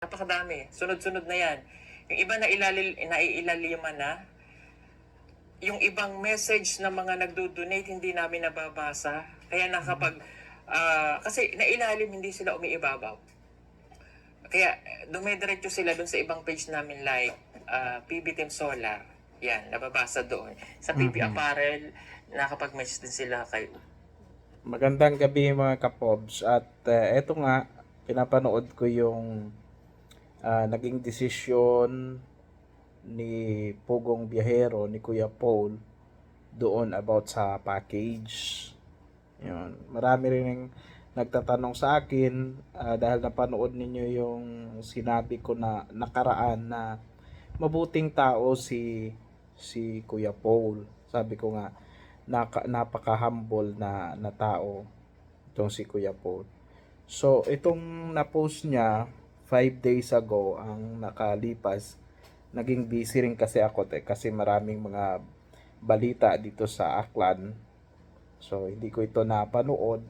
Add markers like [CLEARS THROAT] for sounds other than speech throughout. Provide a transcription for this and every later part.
Napakadami. Sunod-sunod na yan. Yung iba na ilalil, naiilaliman na. Yung ibang message na mga nagdo-donate, hindi namin nababasa. Kaya nakapag... ah, kasi nailalim, hindi sila umiibabaw. Kaya dumidiretso sila dun sa ibang page namin like ah, PB Team Solar. Yan, nababasa doon. Sa PB Mhm. Apparel, nakapag-message din sila kay Magandang gabi mga kapobs at uh, eto nga pinapanood ko yung ah, naging desisyon ni Pugong Biyahero ni Kuya Paul doon about sa package. Yun. Marami rin nagtatanong sa akin ah, dahil napanood ninyo yung sinabi ko na nakaraan na mabuting tao si si Kuya Paul. Sabi ko nga naka, napaka-humble na, na tao itong si Kuya Paul. So, itong na-post niya 5 days ago ang nakalipas, naging busy rin kasi ako te, kasi maraming mga balita dito sa Aklan. So, hindi ko ito napanood.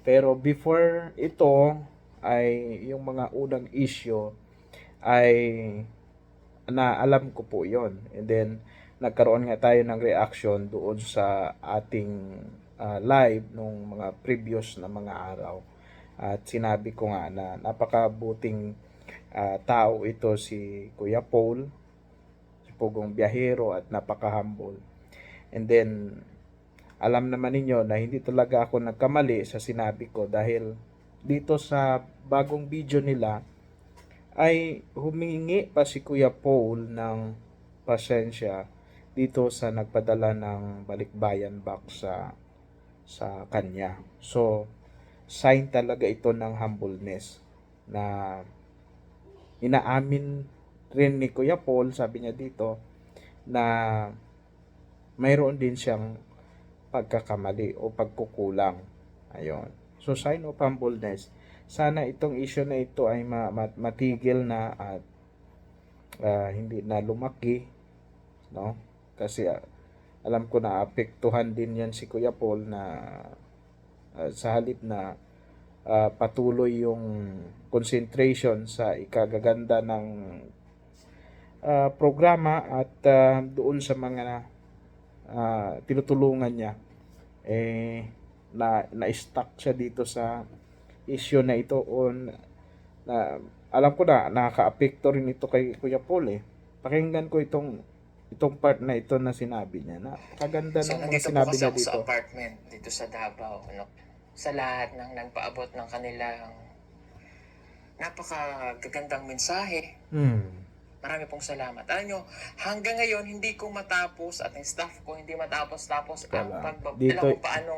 Pero before ito ay yung mga unang issue ay na alam ko po yon and then nagkaroon nga tayo ng reaction doon sa ating ah, live nung mga previous na mga araw at sinabi ko nga na napakabuting ah, tao ito si Kuya Paul si Pugong Biyahero at napaka-humble and then alam naman ninyo na hindi talaga ako nagkamali sa sinabi ko dahil dito sa bagong video nila ay humingi pa si Kuya Paul ng pasensya dito sa nagpadala ng balikbayan box sa sa kanya. So, sign talaga ito ng humbleness na inaamin rin ni Kuya Paul, sabi niya dito, na mayroon din siyang pagkakamali o pagkukulang. Ayon. So, sign of humbleness sana itong issue na ito ay ma- ma- matigil na at ah, hindi na lumaki no kasi ah, alam ko na apektuhan din yan si Kuya Paul na ah, sa halip na ah, patuloy yung concentration sa ikagaganda ng ah, programa at ah, doon sa mga ah, tinutulungan niya eh na na-stuck siya dito sa issue na ito on na alam ko na nakaka-apekto rin ito kay Kuya Paul eh. Pakinggan ko itong itong part na ito na sinabi niya na kaganda So, ng mga sinabi niya ako sa dito. apartment dito sa Davao. Ano, sa lahat ng nagpaabot ng kanilang napakagagandang mensahe. Hmm. Marami pong salamat. Alam nyo, hanggang ngayon, hindi ko matapos at yung staff ko hindi matapos-tapos ang pagbab... Dito- Alam ko paano...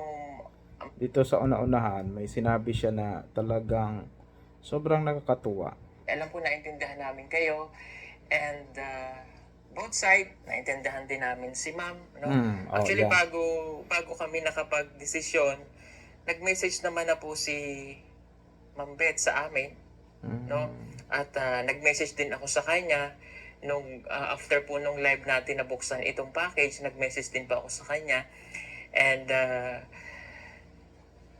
Dito sa una-unahan may sinabi siya na talagang sobrang nakakatuwa. Alam ko naintindihan namin kayo. And uh, both side, naintindihan din namin si ma'am. No? Hmm, oh, Actually, yeah. bago, bago kami nakapag-desisyon, nag-message naman na po si Ma'am Beth sa amin. Hmm. no? At ah, nag-message din ako sa kanya nung ah, after po nung live natin na buksan itong package, nag-message din pa ako sa kanya. And uh,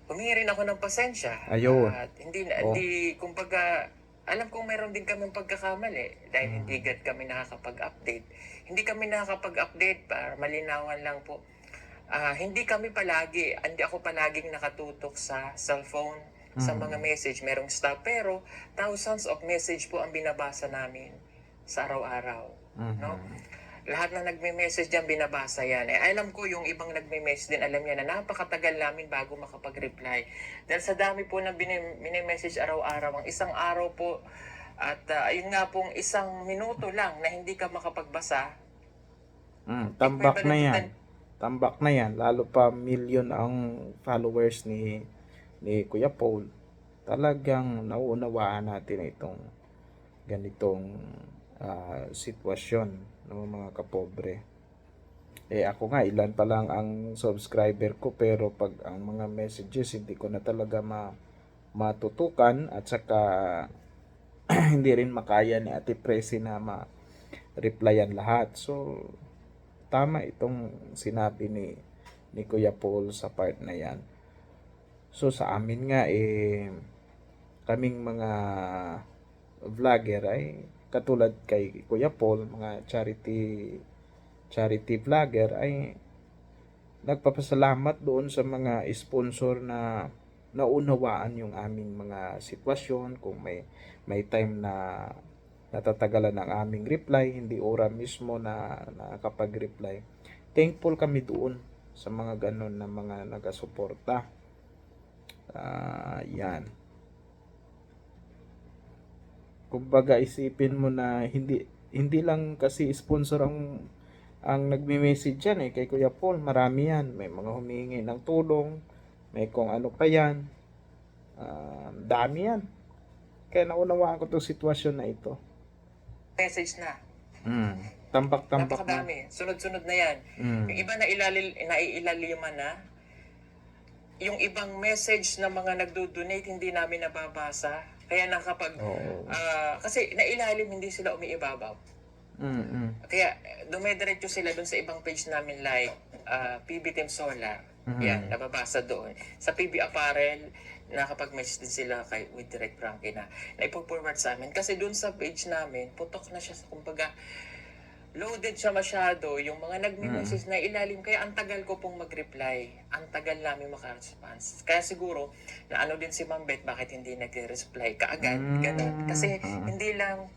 humingi rin ako ng pasensya. Ayun. At hindi, Oh. hindi, kumbaga, alam kong mayroon din kaming pagkakamali dahil Hmm. hindi kami nakakapag-update. Hindi kami nakakapag-update para malinawan lang po. Ah, hindi kami palagi, hindi ako palaging nakatutok sa cellphone, sa Mm. mga message, merong stop. Pero thousands of message po ang binabasa namin sa araw-araw. Mhm. No? Lahat na nagme-message dyan, binabasa yan. Eh, alam ko yung ibang nagme-message din, alam niya na napakatagal namin bago makapag-reply. Dahil sa dami po na bine- bine-message araw-araw, ang isang araw po, at ah, ayun nga pong isang minuto lang na hindi ka makapagbasa, Hmm, tambak na yan. Tambak na yan. Lalo pa million ang followers ni ni Kuya Paul. Talagang nauunawaan natin itong ganitong ah, sitwasyon ng mga kapobre. Eh ako nga ilan pa lang ang subscriber ko pero pag ang mga messages hindi ko na talaga ma matutukan at saka [CLEARS THROAT] hindi rin makaya ni Ate Presi na ma-replyan lahat. So tama itong sinabi ni ni Kuya Paul sa part na yan. So sa amin nga eh kaming mga vlogger ay katulad kay Kuya Paul, mga charity charity vlogger ay nagpapasalamat doon sa mga sponsor na naunawaan yung aming mga sitwasyon kung may may time na natatagalan ang aming reply hindi ora mismo na nakakapag-reply thankful kami doon sa mga ganon na mga nagasuporta. Ah, yan. Kumbaga isipin mo na hindi hindi lang kasi sponsor ang ang nagme-message yan eh. Kay Kuya Paul marami yan. May mga humingi ng tulong may kung ano pa yan. Ah, dami yan. Kaya naunawaan ko itong sitwasyon na ito Message na. mm. tambak-tambak na Napakadami. Sunod-sunod na yan. mm. Yung iba na ilalil, naiilaliman na. Yung ibang message na mga nagdo-donate hindi namin nababasa. Kaya nakapag... Oo. ah, kasi nailalim hindi sila umiibabaw. Mm, mm. Kaya dumediretso sila dun sa ibang page namin like ah, PB Team Solar. Mhm. Yan, nababasa doon. Sa PB Apparel, nakapag-message din sila kay with Direct Frankie na naipo-forward sa amin. Kasi doon sa page namin, putok na siya. Kumbaga, loaded siya masyado. Yung mga nagme-message na ilalim. Kaya ang tagal ko pong mag-reply. Ang tagal namin maka-response. Kaya siguro, na ano din si Ma'am Beth, bakit hindi nag-reply kaagad. Mm. Ganun. Kasi Mm. hindi lang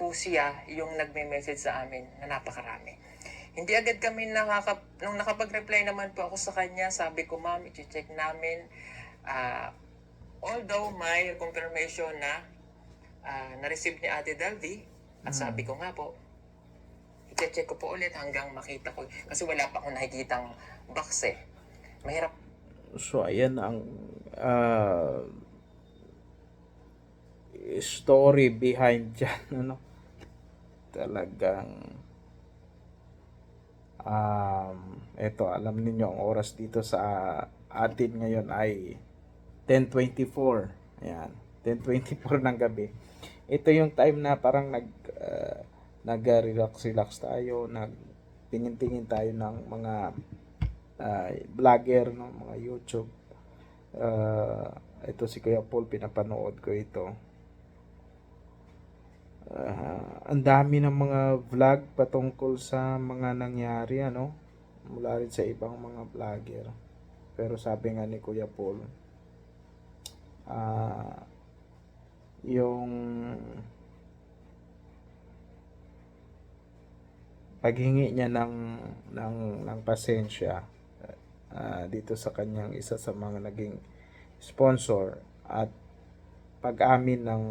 po siya yung nagme-message sa amin na napakarami. Hindi agad kami nakaka... Nung nakapag-reply naman po ako sa kanya, sabi ko, ma'am, i-check namin. Ah, although may confirmation na ah, na-receive ni Ate Dalvi, at sabi ko nga po, i-check ko po ulit hanggang makita ko. Kasi wala pa akong nakikitang box eh. Mahirap So, ayan ang ah, story behind [LAUGHS] dyan. Ano? Talagang um, eto, alam niyo ang oras dito sa atin ngayon ay 10.24. Ayan, 10.24 ng gabi. Ito yung time na parang nag ah, nag-relax-relax tayo, nag tingin-tingin tayo ng mga ah, vlogger, no, mga YouTube. Ah, ito si Kuya Paul, pinapanood ko ito. Ah, ang dami ng mga vlog patungkol sa mga nangyari, ano, mula rin sa ibang mga vlogger. Pero sabi nga ni Kuya Paul, ah, yung paghingi niya ng ng ng pasensya ah, dito sa kanyang isa sa mga naging sponsor at pag-amin ng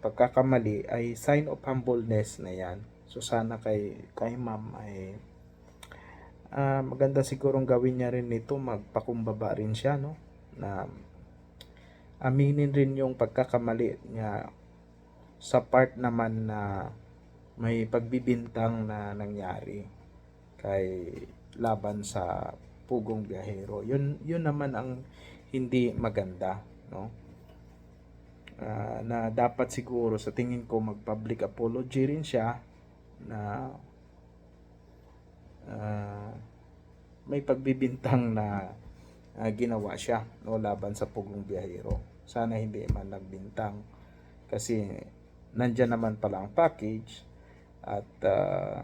pagkakamali ay sign of humbleness na yan. So sana kay kay ma'am ay ah, maganda sigurong gawin niya rin nito magpakumbaba rin siya no na aminin rin yung pagkakamali niya sa part naman na may pagbibintang na nangyari kay laban sa pugong biyahero. Yun yun naman ang hindi maganda, no? Ah, na dapat siguro sa tingin ko mag-public apology rin siya na ah, may pagbibintang na ah, ginawa siya no laban sa pugong biyahero. Sana hindi man nagbintang kasi nandyan naman pala ang package at ah,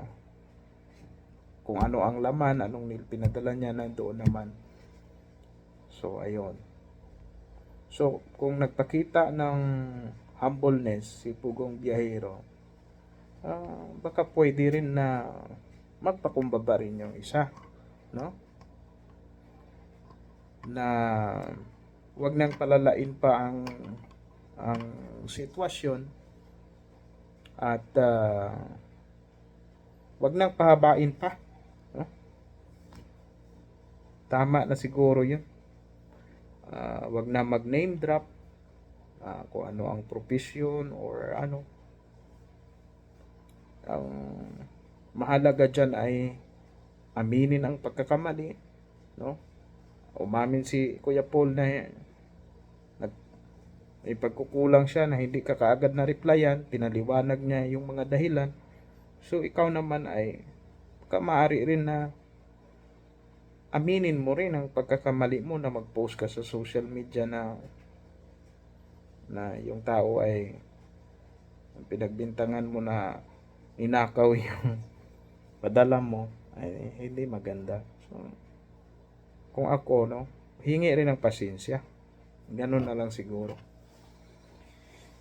kung ano ang laman, anong pinadala niya nandoon naman. So, ayun. So, kung nagpakita ng humbleness si Pugong Biyahero, ah, baka pwede rin na magpakumbaba rin yung isa. No? Na wag nang palalain pa ang ang sitwasyon at ah, wag nang pahabain pa. No? Tama na siguro yun. Ah, wag na mag-name drop ah, kung ano ang profession or ano. Ang mahalaga dyan ay aminin ang pagkakamali. No? Umamin si Kuya Paul na nag, may pagkukulang siya na hindi ka kaagad na replyan. Pinaliwanag niya yung mga dahilan. So, ikaw naman ay ka rin na aminin mo rin ang pagkakamali mo na mag-post ka sa social media na na yung tao ay pinagbintangan mo na ninakaw [LAUGHS] yung padala mo, ay hindi maganda. So, kung ako, no, hingi rin ng pasensya. Ganun na lang siguro.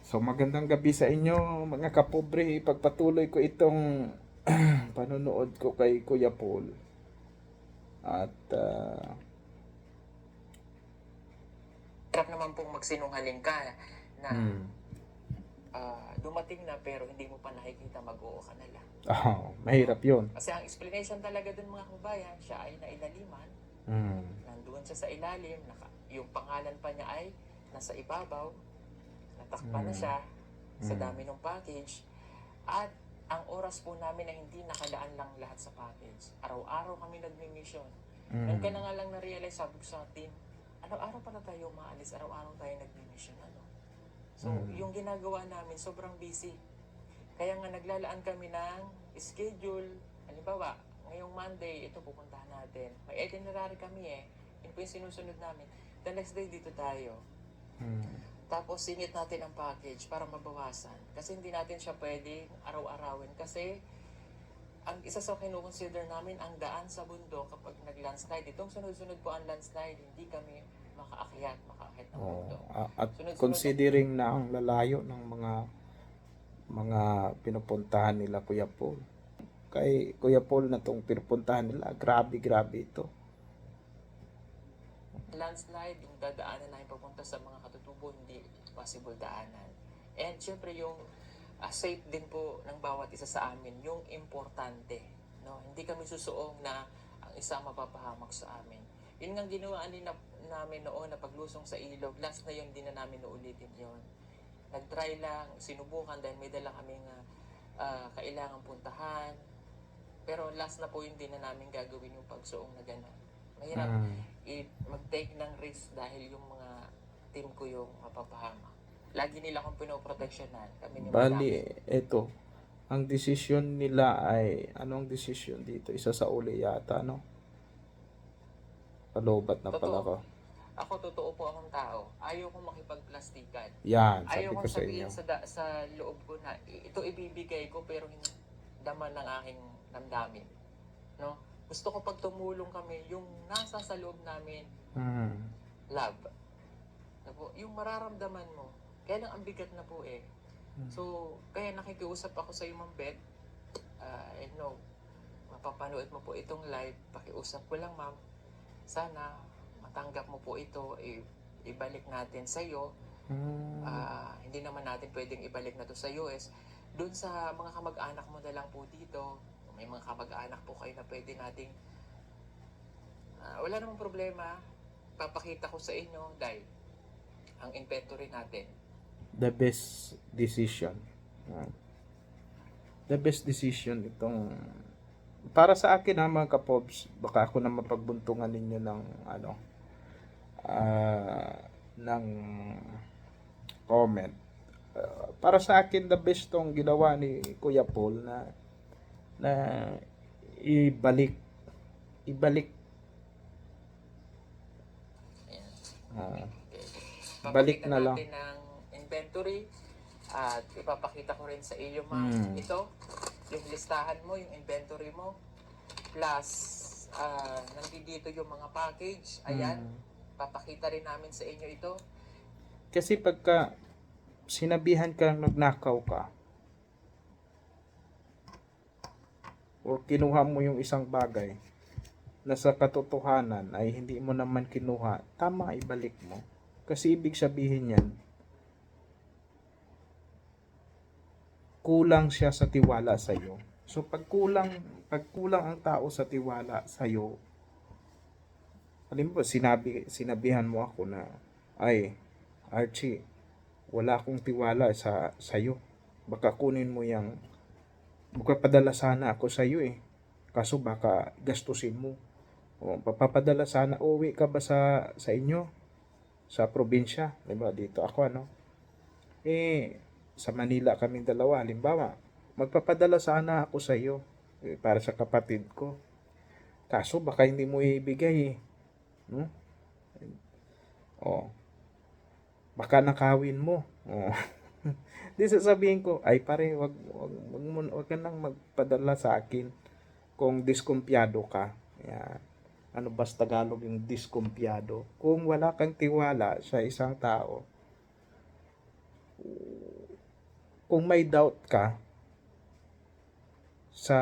So magandang gabi sa inyo mga kapobre. Pagpatuloy ko itong [CLEARS THROAT] panonood ko kay Kuya Paul. At ah, Hirap naman pong magsinungaling ka na hmm, ah, dumating na pero hindi mo pa nakikita mag-oo ka na lang. oh, mahirap yun. Kasi ang explanation talaga dun mga kabayan, siya ay nailaliman, Hmm, nandoon siya sa ilalim, naka, yung pangalan pa niya ay nasa ibabaw, natakpan na Mm. siya sa Mm. dami ng package, at ang oras po namin na hindi nakalaan lang lahat sa package. Araw-araw kami nagmi-mission. hmm, Nung ka na nga lang na-realize, sabi ko sa team, araw-araw pala tayo maalis, araw-araw tayo nagmi-mission. Ano? So, Mm. yung ginagawa namin, sobrang busy. Kaya nga naglalaan kami ng schedule. Halimbawa, ngayong Monday, ito pupuntahan natin. May itinerary kami eh. Yun po yung sinusunod namin. The next day, dito tayo. hmm, Tapos singit natin ang package para mabawasan. Kasi hindi natin siya pwede araw-arawin. Kasi ang isa sa kinukonsider namin ang daan sa bundok kapag nag-landslide. Itong sunod-sunod po ang landslide, hindi kami makaakyat, makaakyat ng oh, bundok. at Sunod-sunod considering na ang lalayo ng mga mga pinupuntahan nila Kuya Paul. Kay Kuya Paul na tong pinupuntahan nila, grabe grabe ito. landslide, yung dadaanan namin papunta sa mga katutubo, hindi possible daanan. And syempre yung ah, safe din po ng bawat isa sa amin, yung importante. No? Hindi kami susuong na ang isa mapapahamak sa amin. Yun nga ginawa din na, namin noon na paglusong sa ilog, last na yun, hindi na namin naulitin yon. Nag-try lang, sinubukan dahil may dala kaming ah, ah, kailangan puntahan. Pero last na po yun, hindi na namin gagawin yung pagsuong na gano'n. Mahirap Hmm. i- mag-take ng risk dahil yung mga team ko yung mapapahamak. Lagi nila akong pinoproteksyonan. Kami ni Bali, eto. Ang desisyon nila ay, anong desisyon dito? Isa sa uli yata, no? Palobat na pala Totoo. ko. Ako, totoo po akong tao. Ayaw kong makipagplastikan. Yan, sabi Ayaw ko kong sa inyo. sabihin sa, da- sa loob ko na "I- ito ibibigay ko pero hindi daman ng aking damdamin. No? Gusto ko pag tumulong kami, yung nasa sa loob namin, Hmm. love. Na po, yung mararamdaman mo, kaya lang ang bigat na po eh. Hmm. So, kaya nakikiusap ako sa iyo, Ma'am Beth. Uh, I know, mapapanood mo po itong live. Pakiusap ko lang, Ma'am. Sana matanggap mo po ito, i- ibalik natin sa iyo. Hmm. Ah, hindi naman natin pwedeng ibalik na to sa US. Doon sa mga kamag-anak mo na lang po dito, kung may mga kamag-anak po kayo na pwede nating Ah, wala namang problema. Papakita ko sa inyo dahil ang inventory natin. the best decision. Ah. The best decision itong para sa akin ha mga kapobs, baka ako na mapagbuntungan ninyo ng ano ah, ng comment. Para sa akin the best tong ginawa ni Kuya Paul na na ibalik ibalik Ayan. Okay. Balik na lang. ng inventory at ipapakita ko rin sa iyo ma'am Hmm. ito yung listahan mo yung inventory mo plus ah nandito yung mga package ayan mm. papakita rin namin sa inyo ito Kasi pagka sinabihan ka nagnakaw ka, o kinuha mo yung isang bagay na sa katotohanan ay hindi mo naman kinuha, tama ibalik mo. Kasi ibig sabihin yan, kulang siya sa tiwala sa iyo. So pag kulang, pag kulang ang tao sa tiwala sa iyo, halimbawa sinabi sinabihan mo ako na ay Archie, wala akong tiwala sa sayo. Baka kunin mo yung magpapadala sana ako sa iyo eh. Kaso baka gastusin mo. O papapadala sana uwi ka ba sa sa inyo? Sa probinsya, 'di ba? Dito ako ano. Eh sa Manila kaming dalawa, halimbawa, magpapadala sana ako sa iyo eh, para sa kapatid ko. Kaso baka hindi mo ibigay eh. No? Oh, baka nakawin mo. Oh. [LAUGHS] Di sasabihin ko, ay pare, wag, wag, wag, mo, wag ka nang magpadala sa akin kung diskumpiyado ka. Yan. Ano ba sa Tagalog yung diskumpiyado? Kung wala kang tiwala sa isang tao, kung may doubt ka sa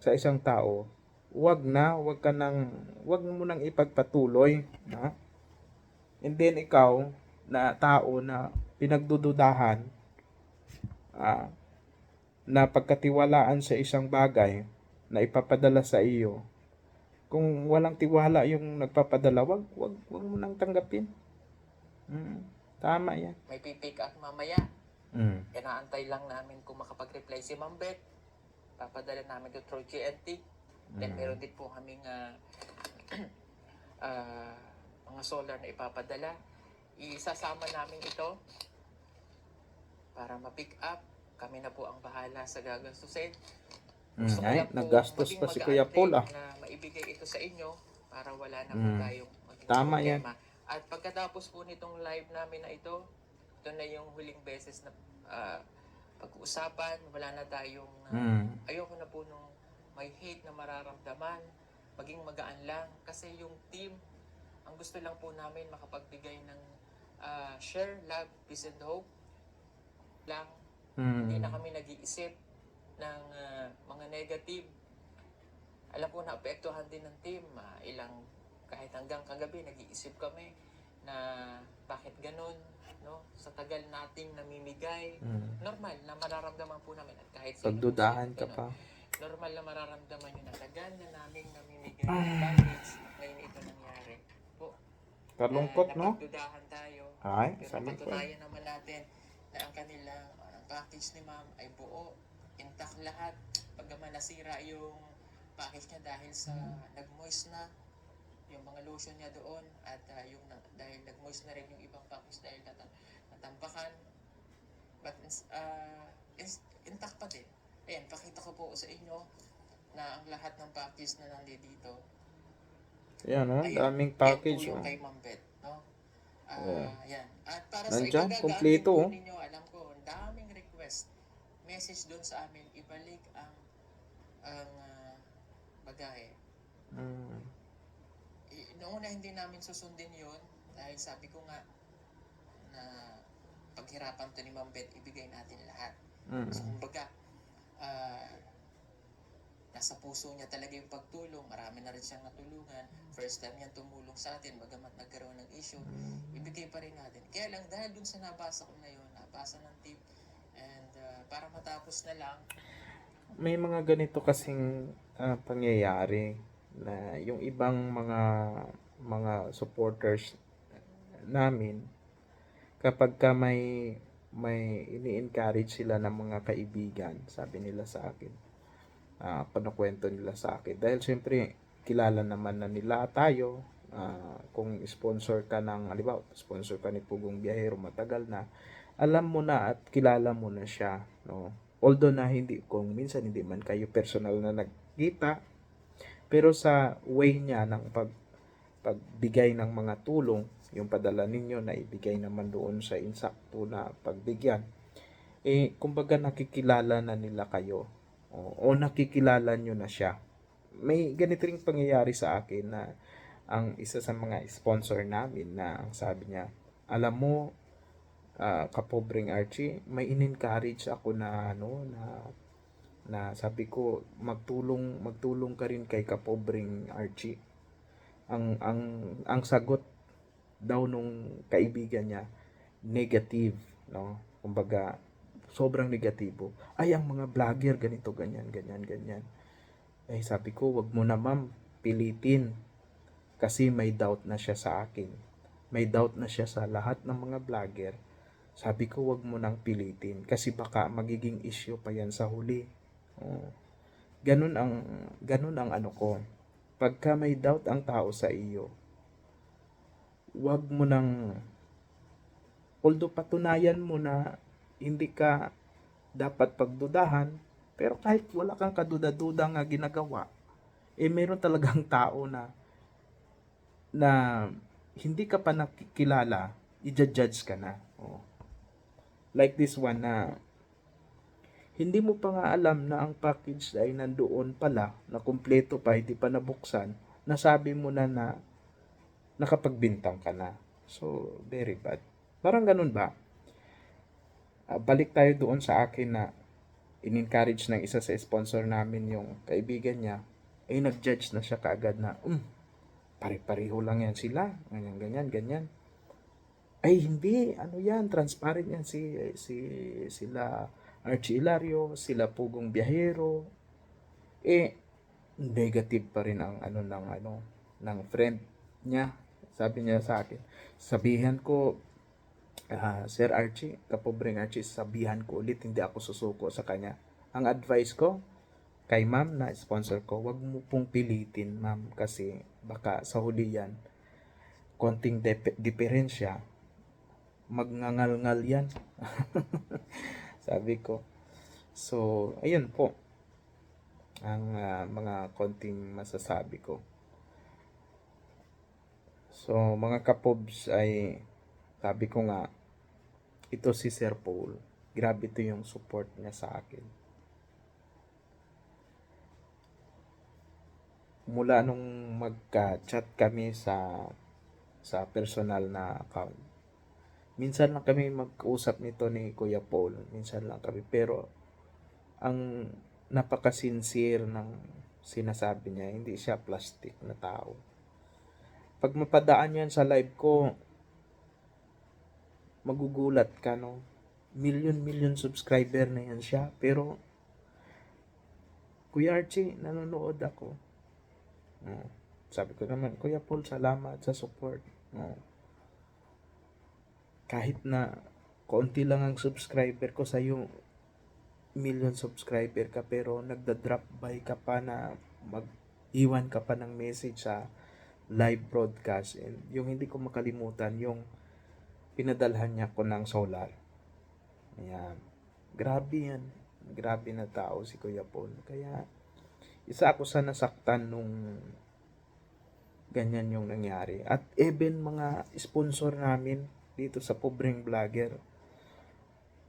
sa isang tao, wag na, wag ka nang, wag mo nang ipagpatuloy, na? And then ikaw, na tao na pinagdududahan, ah, na pagkatiwalaan sa isang bagay na ipapadala sa iyo, kung walang tiwala yung nagpapadala, wag, wag, wag mo nang tanggapin. Mm, tama yan. May pipick up mamaya. Mm. Inaantay lang namin kung makapag-reply si Ma'am Beth. Papadala namin to through GNT. Then Mm. meron din po kaming ah, [CLEARS THROAT] ah, mga solar na ipapadala. Isasama namin ito para ma-pick up. Kami na po ang bahala sa gagastusin. Mm, Gusto ko ay, maging pa si Kuya Paul ah. Na maibigay ito sa inyo para wala na po Mm. tayong Tama yan. At pagkatapos po nitong live namin na ito, ito na yung huling beses na ah, pag-uusapan. Wala na tayong ah, Mm. ayoko na po nung may hate na mararamdaman. Maging magaan lang. Kasi yung team, ang gusto lang po namin makapagbigay ng ah, share, love, peace and hope lang. Hindi Mm. na kami nag-iisip ng ah, mga negative. Alam ko na apektuhan din ng team. Ah, ilang, kahit hanggang kagabi, nag-iisip kami na bakit ganun, no? Sa tagal nating namimigay, Mm. normal na mararamdaman po namin at kahit Pagdudahan ka pa. Normal na mararamdaman nyo na tagal na namin namimigay Ah. ng package. Ngayon ito nangyari. Kalungkot, no? napagdudahan tayo. Ay, Pero sabi ko. eh. napatunayan naman natin na ang kanilang ang package ni ma'am ay buo, intact lahat. Pagkaman nasira yung package niya dahil sa nag-moist na yung mga lotion niya doon at ah, yung na, dahil nag-moist na rin yung ibang package dahil nata, natampakan. But uh, is, intact pa din. Ayan, pakita ko po sa inyo na ang lahat ng package na nandito Yan, no? Ayun, Daming package, oh. kay Ma'am Beth, no? Ah, Yeah. yan. At para Nandyan, sa kumpleto, oh. ninyo, alam ko, ang daming request. Message doon sa amin, ibalik ang ang ah, bagahe. Mm. Noong una hindi namin susundin yon dahil sabi ko nga na paghirapan to ni Ma'am Beth, ibigay natin lahat. Mm. So, kumbaga, ah, nasa puso niya talaga yung pagtulong. Marami na rin siyang natulungan. First time niya tumulong sa atin, bagamat nagkaroon ng issue, ibigay pa rin natin. Kaya lang, dahil dun sa nabasa ko na yun, nabasa ng team, and ah, para matapos na lang, May mga ganito kasing ah, pangyayari na yung ibang mga mga supporters namin kapag ka may may ini-encourage sila ng mga kaibigan, sabi nila sa akin. Ah, panakwento nila sa akin. Dahil syempre, kilala naman na nila tayo. Ah, kung sponsor ka ng, halimbawa, sponsor ka ni Pugong Biyahero matagal na, alam mo na at kilala mo na siya. No? Although na hindi, kung minsan hindi man kayo personal na nagkita, pero sa way niya ng pag, pagbigay ng mga tulong, yung padala ninyo na ibigay naman doon sa insakto na pagbigyan, eh, kumbaga nakikilala na nila kayo o, o nakikilala nyo na siya. May ganito ring pangyayari sa akin na ang isa sa mga sponsor namin na ang sabi niya, alam mo, ah, kapobreng Archie, may in-encourage ako na ano na na sabi ko magtulong magtulong ka rin kay kapobreng Archie. Ang ang ang sagot daw nung kaibigan niya negative, no? Kumbaga sobrang negatibo. Ay ang mga vlogger ganito ganyan ganyan ganyan. Eh sabi ko, wag mo na ma'am pilitin kasi may doubt na siya sa akin. May doubt na siya sa lahat ng mga vlogger. Sabi ko, wag mo nang pilitin kasi baka magiging issue pa yan sa huli. Oh. Ganun ang ganun ang ano ko. Pagka may doubt ang tao sa iyo, wag mo nang although patunayan mo na hindi ka dapat pagdudahan, pero kahit wala kang kaduda-duda nga ginagawa, eh meron talagang tao na na hindi ka pa nakikilala, i-judge ka na. Oh. like this one na hindi mo pa nga alam na ang package ay nandoon pala, na kumpleto pa, hindi pa nabuksan, nasabi mo na na nakapagbintang ka na. So, very bad. Parang ganun ba? Ah, balik tayo doon sa akin na in-encourage ng isa sa sponsor namin yung kaibigan niya, ay nag-judge na siya kaagad na, um, pare-pareho lang yan sila, ganyan, ganyan, ganyan. Ay, hindi, ano yan, transparent yan si, si, sila Archie Hilario, sila Pugong Biyahero, eh, negative pa rin ang ano ng ano ng friend niya. Sabi niya sa akin, sabihan ko ah, Sir Archie, kapobreng Archie, sabihan ko ulit hindi ako susuko sa kanya. Ang advice ko kay ma'am na sponsor ko, wag mo pong pilitin ma'am kasi baka sa huli yan konting dep- diferensya magngangal-ngal yan. [LAUGHS] Sabi ko. So, ayun po ang ah, mga konting masasabi ko. So, mga kapobs ay sabi ko nga ito si Sir Paul. Grabe ito yung support niya sa akin. Mula nung magka-chat kami sa sa personal na account. Minsan lang kami mag-usap nito ni Kuya Paul. Minsan lang kami. Pero ang napaka-sincere ng sinasabi niya. Hindi siya plastic na tao. Pag mapadaan yan sa live ko, magugulat ka, no? Million-million subscriber na yan siya. Pero, Kuya Archie, nanonood ako. Oh, sabi ko naman, Kuya Paul, salamat sa support. Oh. Kahit na konti lang ang subscriber ko sa iyo, million subscriber ka pero nagda-drop by ka pa na mag-iwan ka pa ng message sa live broadcast and yung hindi ko makalimutan yung pinadalhan niya ko ng solar. Ayan. Grabe yan. Grabe na tao si Kuya Paul. Kaya isa ako sa nasaktan nung ganyan yung nangyari. At even mga sponsor namin dito sa pobreng vlogger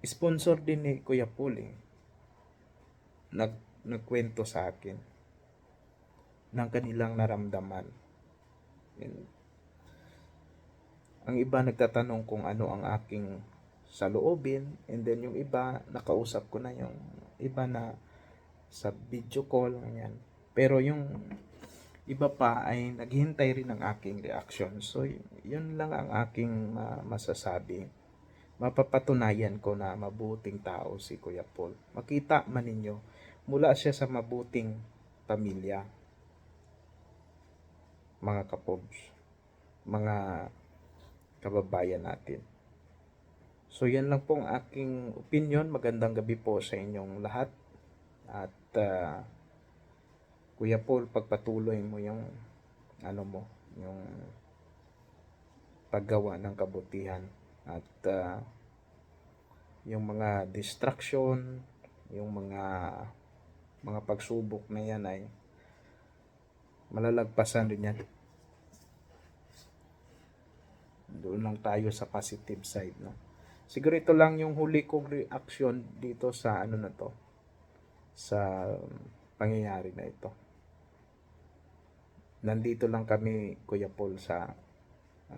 sponsor din ni Kuya Paul eh. Nag nagkwento sa akin ng kanilang naramdaman. And, ang iba nagtatanong kung ano ang aking saloobin and then yung iba nakausap ko na yung iba na sa video call ganyan. Pero yung iba pa ay naghihintay rin ng aking reaction. So yun lang ang aking ma- masasabi. Mapapatunayan ko na mabuting tao si Kuya Paul. Makita man ninyo mula siya sa mabuting pamilya mga kapobs mga kababayan natin. So yan lang pong aking opinion. Magandang gabi po sa inyong lahat. At ah, Kuya Paul pagpatuloy mo yung ano mo yung paggawa ng kabutihan. At ah, yung mga distraction yung mga mga pagsubok na yan ay malalagpasan rin yan. Doon lang tayo sa positive side, no? Siguro ito lang yung huli kong reaction dito sa ano na to, sa pangyayari na ito. Nandito lang kami, Kuya Paul, sa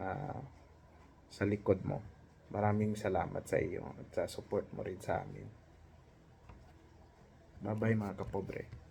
ah, sa likod mo. Maraming salamat sa iyo at sa support mo rin sa amin. Bye-bye mga kapobre.